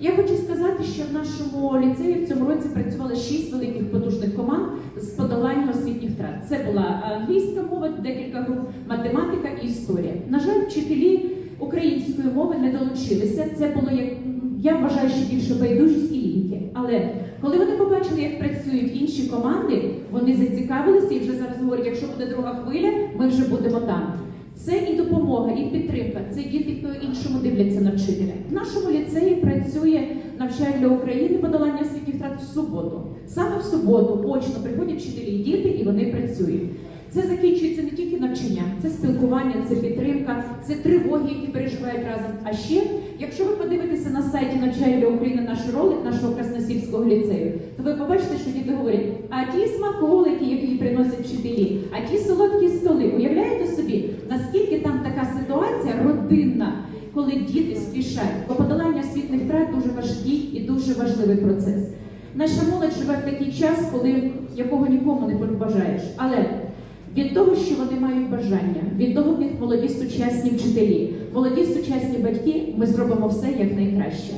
Я хочу сказати, що в нашому ліцеї в цьому році працювало шість великих потужних команд з подолання освітніх втрат. Це була англійська мова, декілька груп, математика і історія. На жаль, вчителі української мови не долучилися. Це було як я вважаю, що більше байдужість і ліньки. Але коли вони побачили, як працюють інші команди, вони зацікавилися і вже зараз говорять, якщо буде друга хвиля, ми вже будемо там. Це і допомога, і підтримка. Це діти по-іншому дивляться на вчителя. В нашому ліцеї працює навчання України подолання освітніх втрат в суботу. Саме в суботу очно приходять вчителі і діти, і вони працюють. Це закінчується не тільки навчання, це спілкування, це підтримка, це тривоги, які переживають разом. А ще, якщо ви подивитеся на сайті навчання України наш ролик нашого Красносільського ліцею, то ви побачите, що діти говорять, а ті смаколики, які приносять вчителі, а ті солодкі родинна, коли діти спішать. Бо подолання освітних втрат дуже важкий і дуже важливий процес. Наша молодь живе в такий час, коли якого нікому не побажаєш. Але від того, що вони мають бажання, від того, в молоді сучасні вчителі, молоді сучасні батьки, ми зробимо все як найкраще.